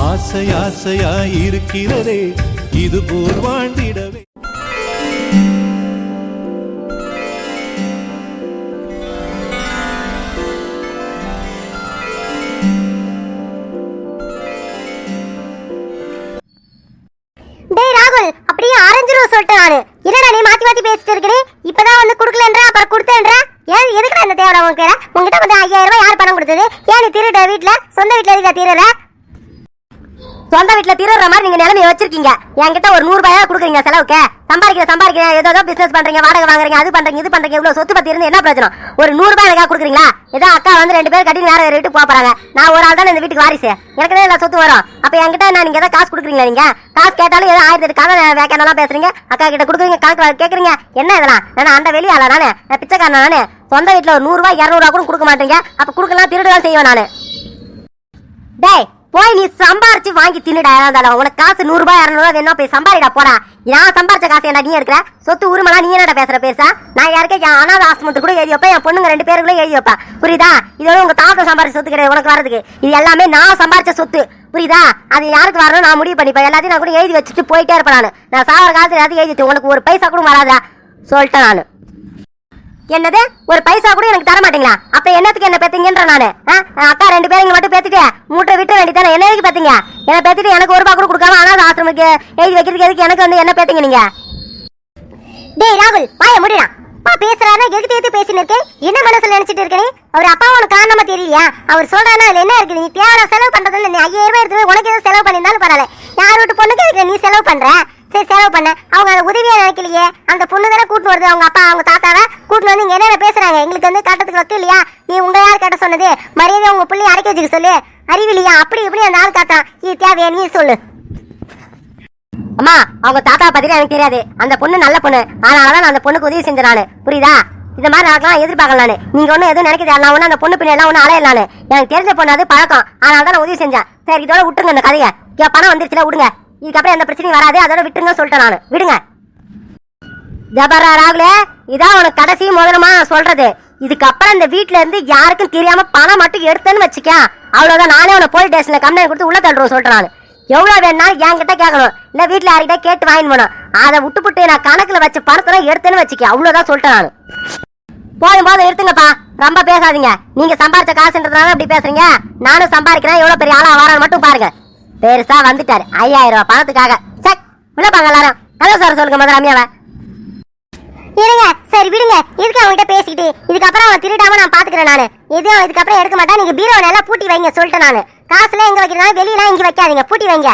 ஆசை ஆசையாய் இருக்கிறதே இது போல் வாழ்ந்திடவே. டேய் ராகுல் அப்படியே ஆரஞ்சு ரோஸ் சொல்லிட்டு நானு. என்னடா நீ மாத்தி மாத்தி பேசிட்டு இருக்கனே? இப்பதான் வந்து குடுக்கலன்ற அப்புறம் கொடுத்தேன்ற? ஏன் எதுக்குடா இந்த தேவை உனக்கு உங்ககிட்ட வந்து ஐயாயிரம் ரூபாய் யார் பணம் கொடுத்தது? ஏன் நீ திருட வீட்ல? சொந்த வீட்ல இருக்கா திருற சொந்த வீட்டுல திருடுற மாதிரி நீங்க நிலைமைய வச்சிருக்கீங்க. என்கிட்ட ஒரு நூறு ரூபாயா கொடுக்குறீங்க செலவுக்கு. சம்பாதிக்கிற சம்பாதிக்கிற ஏதோ ஏதோ பிசினஸ் பண்றீங்க வாடகை வாங்குறீங்க அது பண்றீங்க இது பண்றீங்க இவ்வளவு சொத்து பத்தி இருந்து என்ன பிரச்சனை ஒரு நூறு ரூபாய் எனக்கா கொடுக்குறீங்களா? ஏதோ அக்கா வந்து ரெண்டு பேர் கட்டி நேரம் வீட்டுக்கு போறாங்க. நான் ஒரு ஆள் தான் இந்த வீட்டுக்கு வாரிசு. எனக்கு தான் எல்லா சொத்து வரும். அப்ப என்கிட்ட நான் நீங்க ஏதாவது காசு கொடுக்குறீங்களா நீங்க? காசு கேட்டாலும் ஏதோ ஆயிரத்தி எட்டு கதை வேக்கானலாம் பேசுறீங்க. அக்கா கிட்ட கொடுக்குறீங்க கணக்கு கேக்குறீங்க. என்ன இதெல்லாம்? நான் அந்த வெளியாள நானு? நான் பிச்சைக்காரன் நானு? சொந்த வீட்டுல ஒரு நூறு ரூபாய் இரநூறுவா கூட கொடுக்க மாட்டீங்க. அப்ப கொடுக்கலாம் திருடுதான் செய்வேன் நானு. டேய் போய் நீ சம்பாரிச்சு வாங்கி தின்னுடா இருந்தாலும் உனக்கு காசு நூறு ரூபாய் இரநூறுவா வேணும் போய் சம்பாரிடா போடா. நான் சம்பாரிச்ச காசு என்ன நீ எடுக்கிற சொத்து உரிமைலாம் நீ என்னடா பேசுற பேசா? நான் யாருக்கே என் அனாத ஆசிரமத்துக்கு கூட எழுதி வைப்பேன் என் பொண்ணுங்க ரெண்டு பேருக்குள்ள எழுதி வைப்பேன். புரியுதா? இதோட உங்க தாத்தா சம்பாரிச்ச சொத்து கிடையாது உனக்கு வரதுக்கு இது எல்லாமே நான் சம்பாரிச்ச சொத்து. புரியுதா? அது யாருக்கு வரணும் நான் முடிவு பண்ணிப்பேன். எல்லாத்தையும் நான் கூட எழுதி வச்சுட்டு போயிட்டே இருப்பேன் நான். நான் சாவர காலத்துல எல்லாத்தையும் எழுதி வச்சு உனக்கு ஒரு பைசா கூட வராதா சொல்லிட்டேன் நான். என்னது? ஒரு பைசா கூட எனக்கு தர மாட்டீங்களா? அப்ப என்னத்துக்கு என்ன பேத்தீங்கன்ற நானு? ஆ? அக்கா ரெண்டு பேரும் இங்க மட்டும் பேத்துட்டு மூட்டை விட்டு வேண்டியதானே என்ன எதுக்கு பேத்தீங்க? என்ன பேத்துட்டு எனக்கு ஒரு ரூபா கூட கொடுக்காம அனாத ஆசிரமுக்கு எழுதி வைக்கிறதுக்கு எதுக்கு எனக்கு வந்து என்ன பேத்தீங்க நீங்க? டேய் ராகுல் வாய முடிடா. அப்பா பேசுறாரு? எதுக்கு எதுக்கு பேசினிருக்கு என்ன மனசுல நினைச்சிட்டு இருக்கே அவர் அப்பா உனக்கு காரணமா தெரியலையா? அவர் சொல்றானா அதுல என்ன இருக்கு நீ தேவையான செலவு பண்றதுன்னு நீ ஐயாயிரம் ரூபாய் எடுத்து உனக்கு எதுவும் செலவு பண்ணியிருந்தாலும் பரவாயில்ல. யார் வீட்டு பொண்ணுக்கு நீ செலவு பண்ற? சரி செலவு பண்ண. அவங்க அதை உதவியா நினைக்கலையே. அந்த பொண்ணு தானே கூட்டு வருது. அவங்க அப்பா அவங்க தாத்தாவை கூட்டு வந்து இங்க என்னென்ன பேசுறாங்க? எங்களுக்கு வந்து காட்டுறதுக்கு வக்கு இல்லையா? நீ உங்க யார் கேட்ட சொன்னது? மரியாதை உங்க பிள்ளைய அடக்கி வச்சுக்க சொல்லு. அறிவில்லையா? அப்படி இப்படி அந்த ஆள் காட்டான் இது தேவையா? நீ சொல்லு. அம்மா அவங்க தாத்தா பத்தி எனக்கு தெரியாது. அந்த பொண்ணு நல்ல பொண்ணு. அதனாலதான் நான் அந்த பொண்ணுக்கு உதவி செஞ்சேன் நானு. புரியுதா? இந்த மாதிரி நடக்கலாம் எதிர்பார்க்கலாம் நீங்க ஒண்ணு எதுவும் நினைக்கிறது நான் ஒண்ணு அந்த பொண்ணு பிள்ளை எல்லாம் ஒண்ணு அலையல எனக்கு தெரிஞ்ச பொண்ணு அது பழக்கம். அதனால தான் நான் உதவி செஞ்சேன். சரி இதோட விட்டுருங்க இந்த கதையை. பணம் வந்துருச்சுல விடுங்க. இதுக்கப்புறம் எந்த பிரச்சனையும் வராது. அதோட விட்டுருங்க சொல்லிட்டேன் நான். விடுங்க. ஜபரா ராகுலே இதான் உனக்கு கடைசி முதலமா சொல்றது. இதுக்கப்புறம் இந்த வீட்ல இருந்து யாருக்கும் தெரியாம பணம் மட்டும் எடுத்தேன்னு வச்சுக்க அவ்வளவுதான். நானே உன போலீஸ் ஸ்டேஷன்ல கம்ப்ளைண்ட் கொடுத்து உள்ள தள்ளுறோம் சொல்றேன் நான். எவ்வளவு வேணாலும் என்கிட்ட கேட்கணும். இல்ல வீட்டுல யார்கிட்ட கேட்டு வாங்கிட்டு போனோம் அதை விட்டுப்புட்டு நான் கணக்குல வச்ச பணத்தை எடுத்தேன்னு வச்சுக்க அவ்வளவுதான் சொல்லிட்டேன் நான். போதும் போதும். எடுத்துங்கப்பா ரொம்ப பேசாதீங்க. நீங்க சம்பாரிச்ச காசுன்றதுனால அப்படி பேசுறீங்க. நானும் சம்பாதிக்கிறேன். எவ்வளவு பெரிய ஆளா வரான்னு மட்டும் பாருங்க. பெருசா வந்துட்டாரு. ஐயாயிரம் ரூபாய் பணத்துக்காக. சக் உள்ள பாங்க எல்லாரும். ஹலோ சார் சொல்லுங்க முதல்ல ரம்யாவை. இருங்க சரி விடுங்க. எதுக்கு அவன்கிட்ட பேசிக்கிட்டு இதுக்கப்புறம் அவன் திருடாம நான் பாத்துக்கிறேன் நானு. எதுவும் இதுக்கப்புறம் எடுக்க மாட்டான் நீங்க பீரோ நல்லா பூட்டி வைங்க சொல்லிட்டேன் நானு. காசுல எங்க வைக்கிறதா வெளியெல்லாம் இங்க வைக்காதீங்க பூட்டி வைங்க.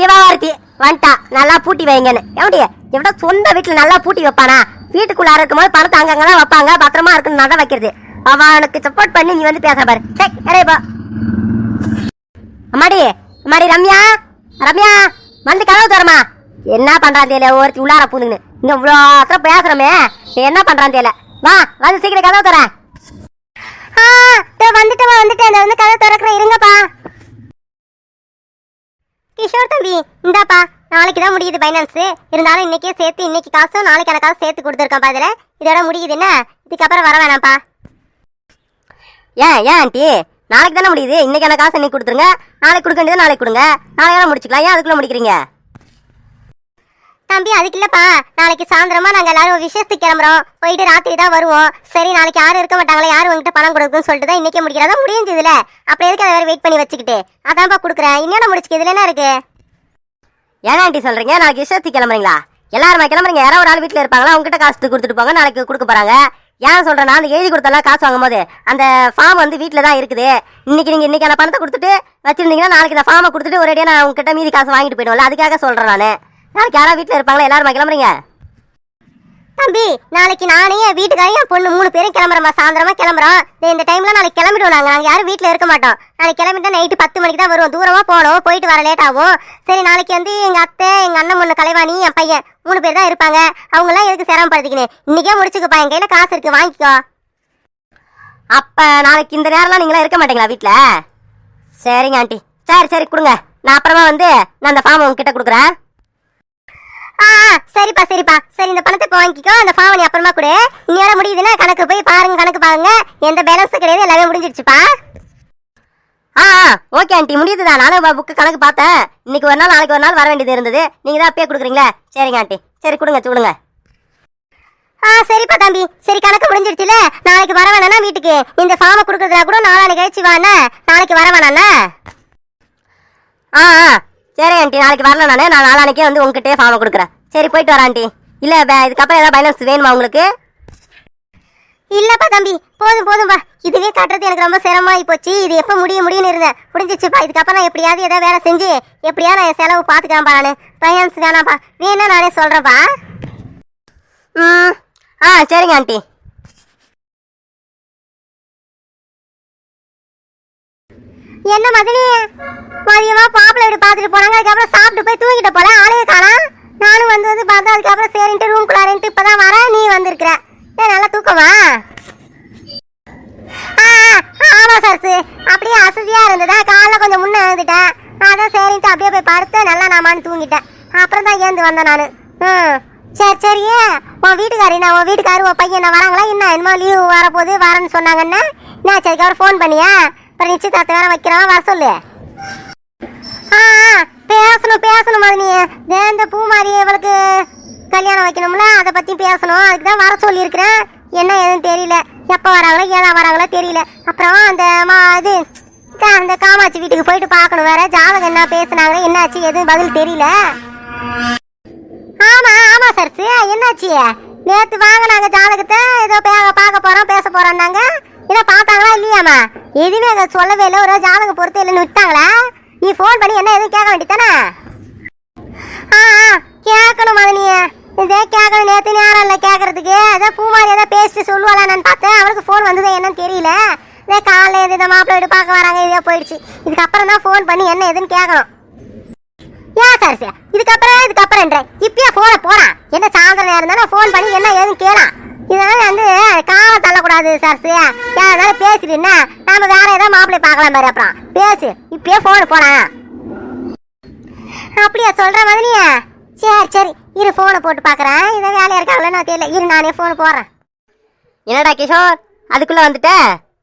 இவ ஒருத்தி வந்துட்டா நல்லா பூட்டி வைங்கன்னு. எப்படி எவ்வளோ சொந்த வீட்டுல நல்லா பூட்டி வைப்பானா? வீட்டுக்குள்ளார இருக்கும்போது பணத்தை அங்கங்கதான் வைப்பாங்க பத்திரமா இருக்குன்னு நல்லா வைக்கிறது. அவனுக்கு சப்போர்ட் பண்ணி நீ வந்து பேச பாரு. சரி போ. அம்மாடி அம்மாடி ரம்யா ரம்யா வந்து கதவு தரமா என்ன பண்றான் தெரியல ஒருத்தி உள்ளார பூந்துங்கன்னு இங்க இவ்வளோ அத்தனை பேசுறமே என்ன பண்றான் தெரியல. வா வந்து சீக்கிரம் கதவு தரேன் வந்துட்டேன் வந்துட்டேன் வந்து கதவு திறக்கிற இருங்கப்பா. கிஷோர் தம்பி இந்தாப்பா. நாளைக்கு தான் முடியுது ஃபைனான்ஸ் இருந்தாலும் இன்னைக்கே சேர்த்து இன்னைக்கு காசும் நாளைக்கு எனக்காக சேர்த்து கொடுத்துருக்கேன் இதில். இதோட முடியுது என்ன? இதுக்கப்புறம் வர வேணாம்ப்பா. ஏன் ஏன் ஆண்டி? நாளைக்கு தானே முடியுது? இன்னைக்கு எனக்கு காசு இன்னைக்கு கொடுத்துருங்க. நாளைக்கு கொடுக்க வேண்டியது நாளைக்கு கொடுங்க. நாளைக்கு முடிச்சுக்கலாம். ஏன் அதுக்குள்ள முடிக்கிறீங்க? தம்பி அதுக்கு இல்லப்பா. நாளைக்கு சாயந்தரமா நாங்க எல்லாரும் விசேஷத்துக்கு கிளம்புறோம். போயிட்டு ராத்திரி தான் வருவோம். சரி நாளைக்கு யாரும் இருக்க மாட்டாங்களா? யாரும் உங்ககிட்ட பணம் கொடுக்குன்னு சொல்லிட்டு தான் இன்னைக்கே முடிக்கிறதா முடிஞ்சதுல. அப்புறம் எதுக்கு அதை வேற வெயிட் பண்ணி வச்சுக்கிட்டு? அதான்ப்பா கொடுக்குறேன். இன்னும் முடிச்சுக்கு? இதுல என்ன இருக்கு? ஏன் ஆண்டி சொல்றீங்க? நாளைக்கு விசேஷத்துக்கு கிளம்புறீங்களா? எல்லாருமே கிளம்புறீங்க. யாரோ ஒரு ஆள் வீட்டில் இருப்பாங்களா? உங்ககிட்ட காசு கொடுத்துட்டு போங்க. நாளைக்கு கொடுக்க போறாங்க. ஏன் சொல்றேன்னா அந்த எழுதி கொடுத்தலாம் காசு வாங்கும் போது அந்த ஃபார்ம் வந்து வீட்டில் தான் இருக்குது. இன்னைக்கு நீங்கள் இன்னைக்கான பணத்தை கொடுத்துட்டு வச்சிருந்தீங்கன்னா நாளைக்கு இந்த ஃபார்மை கொடுத்துட்டு ஒரேடியாக நான் உங்ககிட்ட மீதி காசு வாங்கிட்டு போயிடுவோம்ல அதுக்காக சொல்கிறேன் நான். நாளைக்கு யாராவது வீட்டில் இருப்பாங்களா? எல்லாருமா கிளம்புறீங்க தம்பி நாளைக்கு நானே என் வீட்டுக்காரையும் என் பொண்ணு மூணு பேரும் கிளம்புறோமா சாயந்தரமா கிளம்புறோம். இந்த டைம்ல நாளைக்கு கிளம்பிடுவோம் நாங்கள் நாங்கள் யாரும் வீட்டில் இருக்க மாட்டோம். நாளைக்கு கிளம்பிட்டா நைட்டு பத்து மணிக்கு தான் வருவோம். தூரமாக போகணும். போயிட்டு வர லேட் ஆகும். சரி நாளைக்கு வந்து எங்கள் அத்தை எங்கள் அண்ணன் முன்ன கலைவாணி என் பையன் மூணு பேர் தான் இருப்பாங்க. அவங்களாம் எதுக்கு சிரமப்படுத்திக்கினேன் இன்னைக்கே முடிச்சுக்கப்பா. என் கையில் காசு இருக்கு. வாங்கிக்கோ. அப்போ நாளைக்கு இந்த நேரம்லாம் நீங்களாம் இருக்க மாட்டீங்களா வீட்டில் சரிங்க ஆண்டி. சரி சரி கொடுங்க. நான் அப்புறமா வந்து நான் அந்த ஃபார்ம் உங்ககிட்ட கொடுக்குறேன். சரிப்பா சரிப்பா. சரி இந்த பணத்தை இப்போ வாங்கிக்கோ. அந்த ஃபார்ம் நீ அப்புறமா கொடு. இன்னையோட முடியுதுன்னா கணக்கு போய் பாருங்க கணக்கு பாருங்க. எந்த பேலன்ஸும் கிடையாது எல்லாமே முடிஞ்சிடுச்சுப்பா ஆ ஓகே ஆண்டி முடியுதுதான் நானும் புக்கு கணக்கு பார்த்தேன். இன்னைக்கு ஒரு நாள் நாளைக்கு ஒரு நாள் வர வேண்டியது இருந்தது. நீங்க தான் அப்பயே கொடுக்குறீங்களா? சரிங்க ஆண்டி சரி கொடுங்க கொடுங்க ஆ சரிப்பா தம்பி. சரி கணக்கு முடிஞ்சிருச்சுல. நாளைக்கு வர வேணாம்னா வீட்டுக்கு. இந்த ஃபார்மை கொடுக்குறதுனா கூட நாளானைக்கு கழிச்சு வாண்ணா. நாளைக்கு வர வேணாண்ணா ஆ ஆ சரி ஆண்டி நாளைக்கு வரல நானு. நான் நாளானிக்கே வந்து உங்ககிட்டயே ஃபார்மை கொடுக்குறேன். சரி போயிட்டு வரேன் ஆண்டி. இல்ல இதுக்கப்புறம் ஏதாவது பைனான்ஸ் வேணுமா உங்களுக்கு? இல்லப்பா தம்பி. போதும் போதும்பா. இதுவே கட்டுறது எனக்கு ரொம்ப சிரமமாயி போச்சு. இது எப்போ முடிய முடியும்னு இருந்தேன். முடிஞ்சிச்சுப்பா. இதுக்கப்புறம் நான் எப்படியாவது ஏதாவது வேலை செஞ்சு எப்படியாவது நான் செலவு பார்த்துக்கிறேன்ப்பா நான். ஃபைனான்ஸ் வேணாம்ப்பா வேணா நானே சொல்கிறேன்ப்பா ம். ஆ சரிங்க ஆண்டி. என்ன மதினி? பார்த்துட்டு போனாங்க. அதுக்கப்புறம் சாப்பிட்டு போய் தூங்கிட்ட போல. ஆளையே காணா. நானும் வந்து வந்து பார்த்தா அதுக்கப்புறம் சரின்ட்டு ரூம் குள்ளாரன்ட்டு இப்பதான் வரேன் நீ வந்திருக்கிற. ஏன் நல்லா தூக்கமா? ஆ ஆ, ஆமா சரசு. அப்படியே அசதியா இருந்ததா? காலைல கொஞ்சம் முன்ன எழுந்துட்டேன் அதான் சரின்ட்டு அப்படியே போய் படுத்து நல்லா நாமான்னு தூங்கிட்டேன். அப்புறம் தான் ஏந்து வந்தேன் நான். ம். சரி சரியே உன் வீட்டுக்காரி நான் உன் வீட்டுக்காரு உன் பையன் என்ன வராங்களா? என்ன என்னமோ லீவு வரப்போகுது வரேன்னு சொன்னாங்கன்னா? என்ன சரிக்கு அவர் ஃபோன் பண்ணியா? அப்புறம் நிச்சயதார்த்தம் வேறு வைக்கிறவன் வர சொல்லு. பேசணும் பேசணும் மதினி. இந்த பூமாரி இவளுக்கு கல்யாணம் வைக்கணும்ல அதை பத்தி பேசணும். அதுக்கு தான் வர சொல்லியிருக்கிறேன். என்ன ஏதுன்னு தெரியல. எப்போ வராங்களோ ஏதா வராங்களோ தெரியல. அப்புறம் அந்த மா இது அந்த காமாட்சி வீட்டுக்கு போயிட்டு பார்க்கணும் வேற. ஜாதகம் என்ன பேசுனாங்க என்னாச்சு எதுவும் பதில் தெரியல. ஆமா ஆமா சார் என்னாச்சு? நேத்து வாங்கினாங்க ஜாதகத்தை ஏதோ பார்க்க போறோம் பேச போறோம்னாங்க. என்ன பார்த்தாங்களா இல்லையாமா எதுவுமே அதை சொல்லவே இல்லை. ஒரு ஜாதகம் பொறுத்து இல்லைன்னு விட்டாங்களா? நீ ஃபோன் பண்ணி என்ன எதுவும் கேட்க வேண்டியதானே ஆ ஆ, கேட்கணும் மதனியே இதே கேட்கணும் நேற்று நேரம் இல்லை கேட்கறதுக்கு. ஏதோ பூமாரி ஏதோ பேசிட்டு சொல்லுவாளான்னு பார்த்தேன். அவளுக்கு ஃபோன் வந்ததே என்னன்னு தெரியல. இதே காலைல இது இந்த மாப்பிள்ளை வீடு பார்க்க வராங்க இதே போயிடுச்சு. இதுக்கப்புறம் தான் ஃபோன் பண்ணி என்ன ஏதுன்னு கேட்கணும். ஏன் சார் சார் இதுக்கப்புறம் இதுக்கப்புறம்ன்றேன் இப்பயே ஃபோனை போறான் என்ன சாயந்தரம் நேரம் தானே ஃபோன் பண்ணி என்ன ஏதுன்னு கேளான் இதனால வந்து காலம் தள்ளக்கூடாது சரசு சார் யாராவது என்ன நாம வேற ஏதாவது மாப்பிள்ளை பார்க்கலாம் பாரு அப்புறம். பேசு. இப்பயே ஃபோனு போறான் அப்படியா சொல்ற மாதிரியா? சரி சரி. இரு ஃபோனை போட்டு பார்க்குறேன் இதை வேலையா இருக்காங்களோ நான் தெரியல. இரு நானே ஃபோனு போடுறேன். என்னடா கிஷோர்? அதுக்குள்ள வந்துட்ட?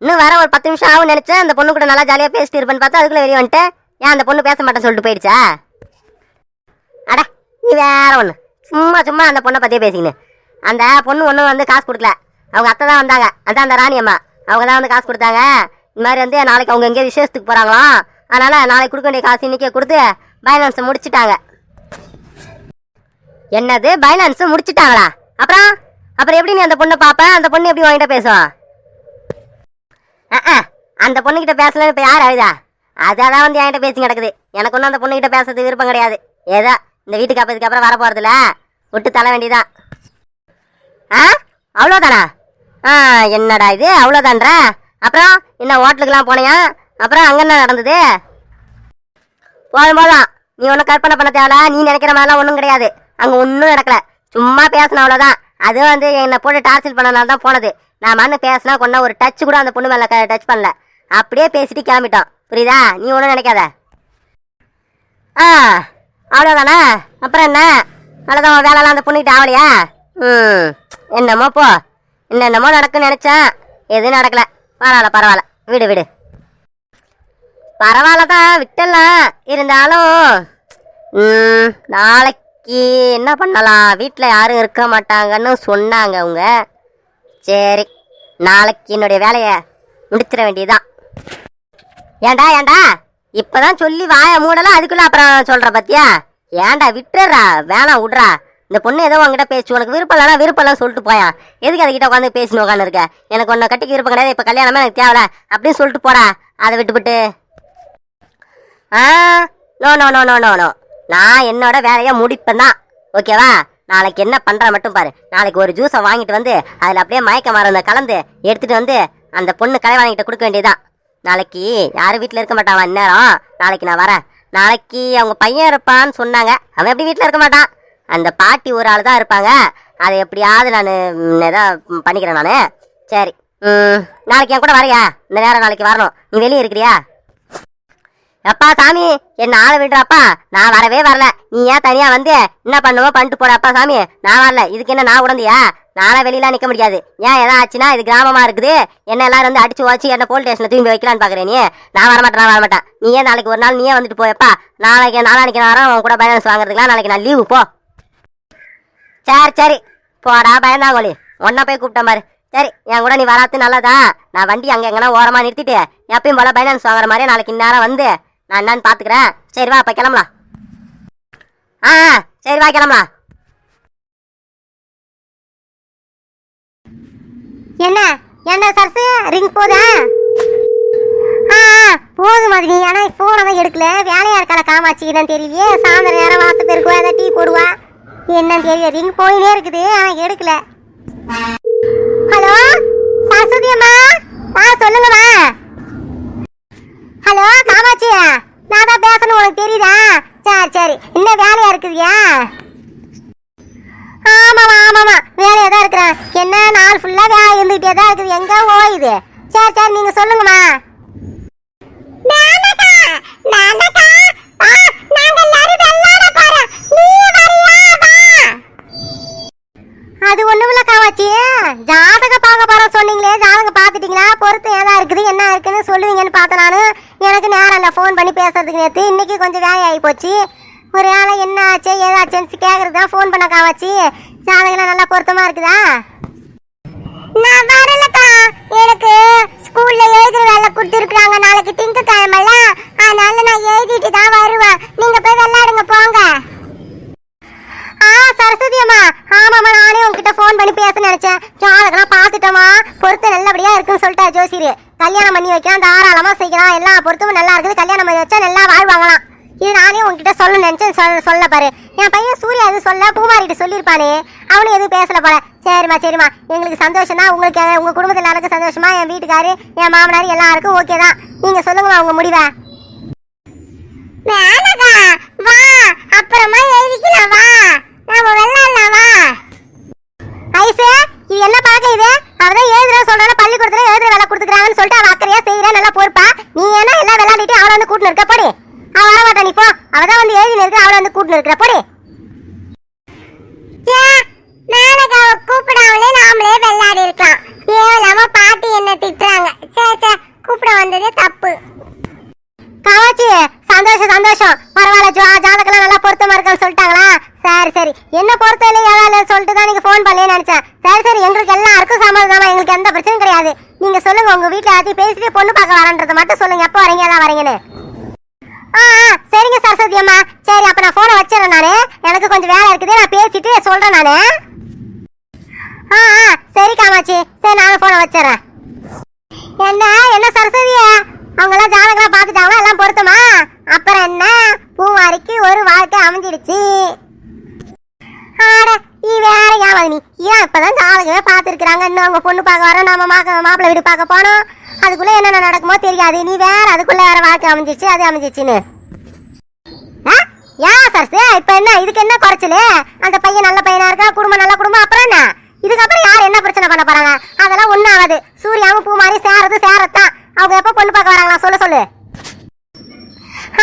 இன்னும் வர ஒரு பத்து நிமிஷம் ஆகும் நினைச்சேன். அந்த பொண்ணு கூட நல்லா ஜாலியா பேசிட்டு இருப்பேன்னு பார்த்தா அதுக்குள்ள வெளியே வந்துட்டேன் ஏன் அந்த பொண்ணு பேச மாட்டேன்னு சொல்லிட்டு போயிடுச்சா? அட நீ வேற ஒண்ணு. சும்மா சும்மா அந்த பொண்ணை பத்தியே பேசிக்கின்னு. அந்த பொண்ணு ஒன்றும் வந்து காசு கொடுக்கல. அவங்க அத்தை தான் வந்தாங்க. அதான் அந்த ராணி அம்மா. அவங்க தான் வந்து காசு கொடுத்தாங்க. இந்த மாதிரி வந்து நாளைக்கு அவங்க எங்கேயோ விசேஷத்துக்கு போகிறாங்களாம் அதனால் நாளைக்கு கொடுக்க வேண்டிய காசு இன்றைக்கே கொடுத்து பைனான்ஸை முடிச்சிட்டாங்க. என்னது? பைனான்ஸை முடிச்சிட்டாங்களா? அப்புறம்? அப்புறம் எப்படி நீ அந்த பொண்ணை பார்ப்பேன் அந்த பொண்ணு எப்படி வாங்கிட்ட பேசும்? ஆ அந்த பொண்ணுக்கிட்ட பேசலன்னு இப்போ யார் அழுதா? அதான் வந்து என்கிட்ட பேசி கிடக்குது எனக்கு ஒன்றும் அந்த பொண்ணுக்கிட்ட பேசுறது விருப்பம் கிடையாது. ஏதோ இந்த வீட்டுக்கு அப்பதுக்கு அப்புறம் வர போகிறதில்ல விட்டு தள்ள வேண்டியதான் ஆ? அவ்வளோதானா ஆ என்னடா இது? அவ்வளோதான்ற அப்புறம் என்ன ஹோட்டலுக்குலாம் போனியா? அப்புறம் அங்கே என்ன நடந்தது? போதும் போதும். நீ ஒன்றும் கற்பனை பண்ண தேவையில்ல. நீ நினைக்கிற மாதிரிலாம் ஒன்றும் கிடையாது. அங்கே ஒன்றும் நடக்கல. சும்மா பேசின அவ்வளோதான் அது வந்து என்னை போட்டு டார்ச்சர் பண்ணனால தான் போனது. நான் மண்ணு பேசினா கொண்டா ஒரு டச் கூட அந்த பொண்ணு மேலே டச் பண்ணல. அப்படியே பேசிட்டு கிளம்பிட்டோம். புரியுதா? நீ ஒன்றும் நினைக்காத. ஆ அவ்வளோதானே அப்புறம் என்ன? அவ்வளோதான் வேலைலாம் அந்த பொண்ணுக்கிட்ட ஆகலையா? ம். என்னமோ போ. என்னென்னமோ நடக்குன்னு நினச்சேன். எதுவும் நடக்கல. பரவாயில்ல பரவாயில்ல. விடு விடு. பரவாயில்ல தான் விட்டலாம் இருந்தாலும் ம், நாளைக்கு என்ன பண்ணலாம்? வீட்டில் யாரும் இருக்க மாட்டாங்கன்னு சொன்னாங்க அவங்க. சரி நாளைக்கு என்னுடைய வேலையை முடிச்சிட வேண்டியதுதான். ஏன்டா ஏன்டா இப்போதான் சொல்லி வாய மூடலாம் அதுக்குள்ள அப்புறம் சொல்கிற பத்தியா? ஏன்டா விட்டுறா வேணாம் விட்றா. இந்த பொண்ணு ஏதோ உங்ககிட்ட பேச்சு உனக்கு விருப்பம் இல்லைனா விருப்பம் இல்லைன்னு சொல்லிட்டு போயா. எதுக்கு அதுக்கிட்ட உட்காந்து பேசினு உட்காந்து இருக்க எனக்கு உன்னை கட்டிக்கு விருப்பம் கிடையாது இப்போ கல்யாணமே எனக்கு தேவையில்ல அப்படின்னு சொல்லிட்டு போடா. அதை விட்டுவிட்டு ஆ? No no no no no no நான் என்னோட வேலையை முடிப்பேன் தான். ஓகேவா நாளைக்கு என்ன பண்ணுற மட்டும் பாரு. நாளைக்கு ஒரு ஜூஸை வாங்கிட்டு வந்து அதில் அப்படியே மயக்க மருந்தை கலந்து எடுத்துட்டு வந்து அந்த பொண்ணு கலைவாணிகிட்ட கொடுக்க வேண்டியதுதான். நாளைக்கு யாரும் வீட்டில் இருக்க மாட்டான் இந்நேரம் நாளைக்கு நான் வரேன். நாளைக்கு அவங்க பையன் இருப்பான்னு சொன்னாங்க. அவன் எப்படி வீட்டில் இருக்க மாட்டான்? அந்த பாட்டி ஒரு ஆள் தான் இருப்பாங்க. அதை எப்படியாவது நான் எதாவது பண்ணிக்கிறேன் நான். சரி. ம், நாளைக்கு என் கூட வரையா? இந்த நேரம் நாளைக்கு வரணும். நீ வெளியே இருக்கிறியா? எப்பா சாமி என்ன ஆளை விடுறாப்பா. நான் வரவே வரல. நீ ஏன் தனியா வந்து என்ன பண்ணுவோ பண்ணிட்டு அப்பா சாமி? நான் வரல. இதுக்கு என்ன நான் உடந்தியா? நானா வெளியெலாம் நிற்க முடியாது. ஏன் எதாவது ஆச்சுன்னா இது கிராமமா இருக்குது. என்ன எல்லாரும் வந்து அடிச்சு வச்சு என்ன போலீஸ் ஸ்டேஷன்ல திரும்பி வைக்கலான்னு பாக்குறேன் நீ. நான் வரமாட்டேன் நான் வரமாட்டேன். ஏன் நாளைக்கு ஒரு நாள் நீயே வந்துட்டு போயப்பா. நாளைக்கு நாளானிக்கு நான் வரேன் உன் கூட பேலன்ஸ் வாங்குறதுக்குலாம் நாளைக்கு நான் லீவு போ. சரி சரி. போடா பயந்தாங்கோலி ஒன்னா போய் கூப்பிட்டேன் பாரு. சரி என் கூட நீ வராது நல்லதா? நான் வண்டி அங்கே எங்கன்னா ஓரமாக நிறுத்திட்டு எப்பயும் போல பைனான்ஸ் வாங்குற மாதிரி நாளைக்கு இந்நேரம் வந்து நான் என்னன்னு பார்த்துக்கிறேன் சரி வா அப்போ கிளம்பலாம். ஆ ஆ, சரி வா கிளம்பலாம். என்ன? என்ன சரசு? ரிங் போதா? ஆ போதும் மாதிரி ஆனால் போனை தான் எடுக்கல. வேலையாக இருக்கால காமாச்சிக்கு என்னன்னு தெரியலையே. சாயந்தரம் நேரம் வாச பெருக்குவா ஏதாவது டீ போடுவா? என்னன்னு தெரியல ரிங் போயினே இருக்குது. ஆனா எடுக்கல. ஹலோ? சரஸ்வதி அம்மா? ஆ சொல்லுங்கம்மா. ஹலோ காமாட்சி நான் தான் பேசணும் உனக்கு தெரியுதா? சரி சரி. இன்னும் வேலையா இருக்குதுயா? ஆமாமா ஆமாமா வேலையா தான் இருக்கிறேன். என்ன நாள் ஃபுல்லா வேலை இருந்துகிட்டே தான் இருக்குது. எங்க ஓயுது சரி சரி நீங்க சொல்லுங்கம்மா அது ஒண்ணுமில்ல காவாச்சி ஜாதக பார்க்க போறோம் சொன்னீங்களே ஜாதகம் பார்த்துட்டீங்களா பொறுத்து ஏதா இருக்குது என்ன இருக்குன்னு சொல்லுவீங்கன்னு பார்த்தேன் நானு எனக்கு நேரம் இல்லை ஃபோன் பண்ணி பேசுறதுக்கு நேற்று இன்னைக்கு கொஞ்சம் வேலை ஆகி போச்சு ஒரு வேலை என்ன ஆச்சு ஏதாச்சுன்னு கேட்கறது தான் ஃபோன் பண்ண காவாச்சி சாதகெல்லாம் நல்லா பொருத்தமா இருக்குதா? நான் வரலக்கா. எனக்கு ஸ்கூல்ல எழுதுற வேலை கொடுத்துருக்காங்க நாளைக்கு திங்கக்கிழமைல அதனால நான் எழுதிட்டு தான் வருவேன். நீங்க போய் விளையாடுங்க போங்க. ஆ சரஸ்வதி அம்மா. ஆமாம்மா நானே உங்ககிட்ட ஃபோன் பண்ணி பேச நினைச்சேன். ஜாதகெல்லாம் பார்த்துட்டோமா பொருத்தம் நல்லபடியா இருக்குன்னு சொல்லிட்டா ஜோசியர். கல்யாணம் பண்ணி வைக்கலாம் தாராளமாக செய்யலாம். எல்லா பொருத்தமும் நல்லா இருக்குது. கல்யாணம் பண்ணி வச்சா நல்லா வாழ்வாங்களாம். இது நானே உங்ககிட்ட சொல்ல நினச்சேன் சொல்ல சொல்ல பாரு. என் பையன் சூர்யா எதுவும் சொல்ல பூமாரிட்டு சொல்லியிருப்பானே அவனும் எதுவும் பேசல போல. சரிம்மா சரிம்மா. எங்களுக்கு சந்தோஷம் தான் உங்களுக்கு உங்க குடும்பத்தில் எல்லாருக்கும் சந்தோஷமா? என் வீட்டுக்காரு என் மாமனார் எல்லாருக்கும் ஓகே தான். நீங்க சொல்லுங்கம்மா உங்க முடிவை. அப்புறம் எழுதிக்கலாம் வா நாம வெள்ளலாம் வா ஐசு இது என்ன பழக்கம் இது அவதான் எழுதுற சொல்றான பள்ளிக்கூடத்துல எழுதுற வேலை கொடுத்துக்கிறாங்கன்னு சொல்லிட்டு அவ அக்கறையா செய்யற நல்லா பொறுப்பா நீ என்ன எல்லாம் விளையாடிட்டு அவளை வந்து கூட்டின்னு இருக்க போடி அவ வர மாட்டா நீ போ அவதான் வந்து எழுதி இருக்க அவளை வந்து கூட்டின்னு இருக்கிற போடி மேனகாவை கூப்பிடாமலே நாமளே விளையாடி இருக்கலாம் தேவையில்லாம பாட்டி என்ன திட்டுறாங்க சே சே கூப்பிட வந்ததே தப்பு காவாச்சி சந்தோஷம் சந்தோஷம் பரவாயில்ல ஜா ஜாதகம்லாம் நல்லா பொருத்தமா இருக்கான்னு சொல்லிட்டாங்களா சரி என்ன பொறுத்த இல்லையா சொல்லிட்டு தான் நீங்க ஃபோன் பண்ணலன்னு நினைச்சேன். சரி சரி எங்களுக்கு எல்லாருக்கும் சம்மதம் எங்களுக்கு எந்த பிரச்சனையும் கிடையாது. நீங்க சொல்லுங்க உங்க வீட்டுல எல்லாத்தையும் பேசிட்டு பொண்ணு பார்க்க வரேன்றதை மட்டும் சொல்லுங்க. எப்போ வரீங்க தான் வரீங்கன்னு. ஆ ஆ, சரிங்க சரஸ்வதி அம்மா. சரி அப்ப நான் போனை வச்சிடறேன் நானு. எனக்கு கொஞ்சம் வேலை இருக்குது நான் பேசிட்டு சொல்றேன் நானு. ஆ ஆ சரி காமாச்சி சரி நானும் போனை வச்சிடறேன். என்ன என்ன சரஸ்வதியா அவங்களாம் எல்லாம் ஜாதகம் பார்த்துட்டாங்களா? எல்லாம் பொருத்தமா? அப்புறம் என்ன? பூவாரிக்கு ஒரு வாழ்க்கை அமைஞ்சிடுச்சு. வேற ஏன் நீ ஏன் இப்பதான் ஜாதகமே பார்த்துருக்குறாங்க. இன்னும் அவங்க பொண்ணு பார்க்க வரோம் நம்ம மாக்க மாப்பிள்ளை வீடு பார்க்க போனோம். அதுக்குள்ள என்னென்ன நடக்குமோ தெரியாது. நீ வேற அதுக்குள்ள வேற வாழ்க்கை அமைஞ்சிச்சு அது அமைஞ்சிச்சுன்னு ஆ? ஏன் சரசு இப்ப என்ன? இதுக்கு என்ன குறைச்சலு? அந்த பையன் நல்ல பையனா இருக்கா? குடும்பம் நல்ல குடும்பம்? அப்புறம் என்ன? இதுக்கப்புறம் யார் என்ன பிரச்சனை பண்ண போறாங்க? அதெல்லாம் ஒண்ணும் ஆகாது. சூர்யாவும் பூமாரி சேரது சேரத்தான். அவங்க எப்போ பொண்ணு பார்க்க வராங்களா? சொல்ல சொல்லு.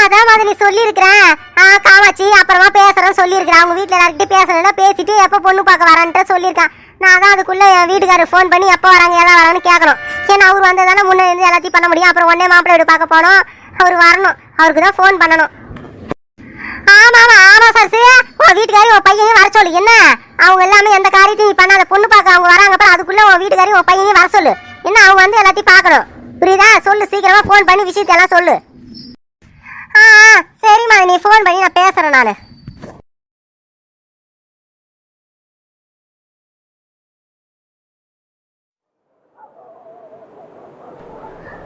அதான் மாதிரி சொல்லியிருக்கிறேன். ஆ காமாட்சி அப்புறமா பேசுறேன்னு சொல்லியிருக்கிறேன். அவங்க வீட்டில் எல்லாருக்கிட்டையும் பேசணும்னா பேசிட்டு எப்போ பொண்ணு பார்க்க வரேன்ட்டு சொல்லியிருக்கேன். நான் தான் அதுக்குள்ளே என் வீட்டுக்காரர் ஃபோன் பண்ணி எப்போ வராங்க எதாவது வரான்னு கேட்கணும். ஏன்னா அவர் வந்தால் தானே முன்னே இருந்து எல்லாத்தையும் பண்ண முடியும். அப்புறம் உடனே மாப்பிள்ளை வீடு பார்க்க போனோம். அவர் வரணும். அவருக்கு தான் ஃபோன் பண்ணணும். ஆமா ஆமா ஆமா சரசு உன் வீட்டுக்காரி உன் பையனையும் வர சொல்லு. என்ன? அவங்க எல்லாமே எந்த காரியத்தையும் நீ பண்ணாத. பொண்ணு பார்க்க அவங்க வராங்க அப்புறம் அதுக்குள்ளே உன் வீட்டுக்காரி உன் பையனையும் வர சொல்லு. என்ன அவங்க வந்து எல்லாத்தையும் பார்க்கணும். புரியுதா? சொல்லு சீக்கிரமா ஃபோன் பண்ணி விஷயத்தெல்லாம் சொல்லு. ஆ ஆ, சரிம்மா நீ ஃபோன் பண்ணி நான் பேசுறேன் நான்.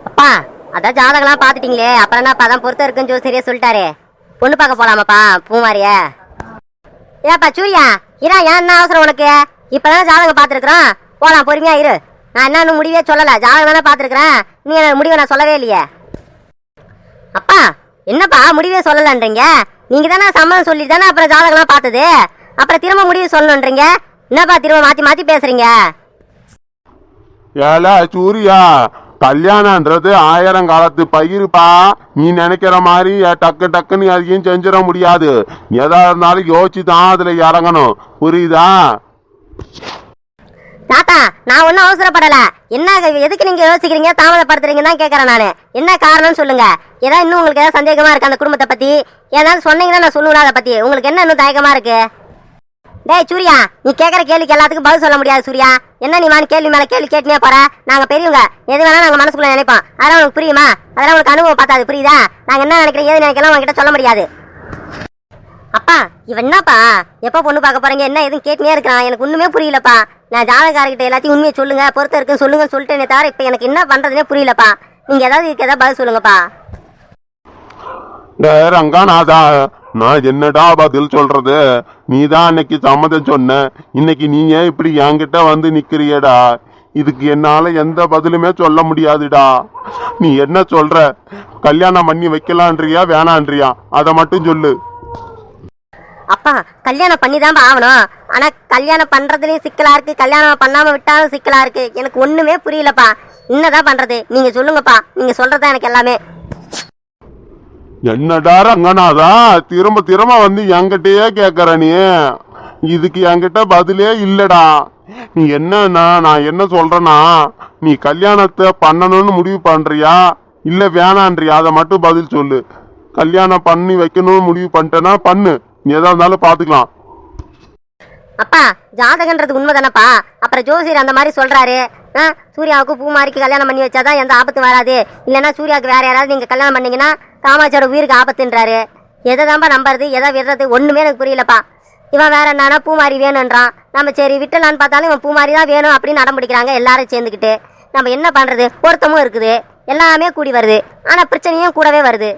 அப்பா அதான் ஜாதகம்லாம் பார்த்துட்டீங்களே அப்புறம் என்னப்பா தான் பொறுத்த இருக்குன்னு ஜோசியரே சொல்லிட்டாரு. பொண்ணு பார்க்க போலாமாப்பா பூமாரிய? ஏப்பா சூர்யா இரா ஏன் என்ன அவசரம் உனக்கு? இப்பதான் ஜாதகம் பார்த்துருக்குறோம். போலாம் பொறுமையா இரு. நான் என்னன்னு முடிவே சொல்லல. ஜாதகம் தானே பார்த்துருக்குறேன். நீ எனக்கு முடிவை நான் சொல்லவே இல்லையே. அப்பா என்னப்பா முடிவே சொல்லலன்றீங்க? நீங்க தானே சம்மதம் சொல்லி தானே அப்புறம் ஜாதகம்லாம் பார்த்தது? அப்புறம் திரும்ப முடிவு சொல்லணுன்றீங்க? என்னப்பா திரும்ப மாத்தி மாத்தி பேசுறீங்க? ஏலா சூர்யா கல்யாணன்றது ஆயிரம் காலத்து பயிருப்பா. நீ நினைக்கிற மாதிரி டக்கு டக்குன்னு அதையும் செஞ்சிட முடியாது. எதா இருந்தாலும் யோசிச்சு தான் அதுல இறங்கணும். புரியுதா? தாத்தா நான் ஒன்றும் அவசரப்படல. என்ன எதுக்கு நீங்க யோசிக்கிறீங்க? தாமதப்படுத்துறீங்க தான் கேட்கறேன் நான். என்ன காரணம்னு சொல்லுங்க. ஏதாவது இன்னும் உங்களுக்கு ஏதாவது சந்தேகமா இருக்கு அந்த குடும்பத்தை பத்தி? ஏதாவது சொன்னீங்கன்னா நான் சொல்லுவேன் அதை பத்தி. உங்களுக்கு என்ன இன்னும் தயக்கமா இருக்கு? டேய் சூர்யா நீ கேட்குற கேள்விக்கு எல்லாத்துக்கும் பதில் சொல்ல முடியாது சூர்யா. என்ன நீ வான்னு கேள்வி மேல கேள்வி கேட்டுனே போற? நாங்க பெரியவங்க. எது வேணாலும் நாங்க மனசுக்குள்ள நினைப்போம். அதெல்லாம் உனக்கு புரியுமா? அதெல்லாம் உனக்கு அனுபவம் பார்த்தாது. புரியுதா? நாங்க என்ன நினைக்கிறோம் ஏது நினைக்கலாம் உங்ககிட்ட சொல்ல முடியாது. அப்பா இவன் என்னப்பா? எப்போ பொண்ணு பார்க்க போறீங்க? என்ன எதுவும் கேட்டுனே இருக்கிறான் எனக்கு ஒண்ணுமே புரியலப்பா. நான் ஜாதகாரர்கிட்ட எல்லாத்தையும் உண்மையை சொல்லுங்க பொறுத்த இருக்குன்னு சொல்லுங்கன்னு சொல்லிட்டேனே தவிர இப்போ எனக்கு என்ன பண்றதுனே புரியலப்பா. நீங்க ஏதாவது இதுக்கு ஏதாவது பதில் சொல்லுங்கப்பா. டேய் நான் என்னடா பதில் சொல்றது? நீ தான் அன்னைக்கு சம்மதம் சொன்ன. இன்னைக்கு நீ ஏன் இப்படி என்கிட்ட வந்து நிக்கிறியடா? இதுக்கு என்னால எந்த பதிலுமே சொல்ல முடியாதுடா. நீ என்ன சொல்ற? கல்யாணம் பண்ணி வைக்கலான்றியா வேணான்றியா? அதை மட்டும் சொல்லு. அப்பா கல்யாணம் பண்ணி தான் ஆகணும். ஆனா கல்யாணம் பண்றதுலயும் சிக்கலா இருக்கு. கல்யாணம் பண்ணாம விட்டாலும் சிக்கலா இருக்கு. எனக்கு ஒண்ணுமே புரியலப்பா. என்னதான் பண்றது? நீங்க சொல்லுங்கப்பா. நீங்க சொல்றதா எனக்கு எல்லாமே. என்னடா ரங்கநாதா? திரும்ப திரும்ப வந்து என்கிட்டயே கேக்குற நீ. இதுக்கு என்கிட்ட பதிலே இல்லடா. நீ என்னன்னா நான் என்ன சொல்றேன்னா நீ கல்யாணத்தை பண்ணணும்னு முடிவு பண்றியா? இல்ல வேணான்றியா? அதை மட்டும் பதில் சொல்லு. கல்யாணம் பண்ணி வைக்கணும்னு முடிவு பண்ணிட்டேன்னா பண்ணு. நீ எதா இருந்தாலும் பாத்துக்கலாம். அப்பா ஜாதகன்றது உண்மைதானப்பா? அப்புறம் ஜோசியர் அந்த மாதிரி சொல்றாரு. ஆ, சூர்யாவுக்கு பூமாரிக்கு கல்யாணம் பண்ணி வச்சாதான் எந்த ஆபத்தும் வராது. இல்லைன்னா சூர்யாவுக்கு வேற யாராவது நீங்க கல்யாணம் பண்ணீங்கன்னா காமாட்சியோட உயிருக்கு ஆபத்துன்றாரு. எதை தான்ப்பா நம்புறது எதை விடுறது ஒண்ணுமே எனக்கு புரியலப்பா. இவன் வேற என்னன்னா பூமாரி வேணுன்றான். நம்ம சரி விட்டலான்னு பார்த்தாலும் இவன் பூமாரி தான் வேணும் அப்படின்னு அடம் பிடிக்கிறாங்க எல்லாரும் சேர்ந்துக்கிட்டு நம்ம என்ன பண்றது? பொருத்தமும் இருக்குது. எல்லாமே கூடி வருது. ஆனா பிரச்சனையும் கூடவே வருது.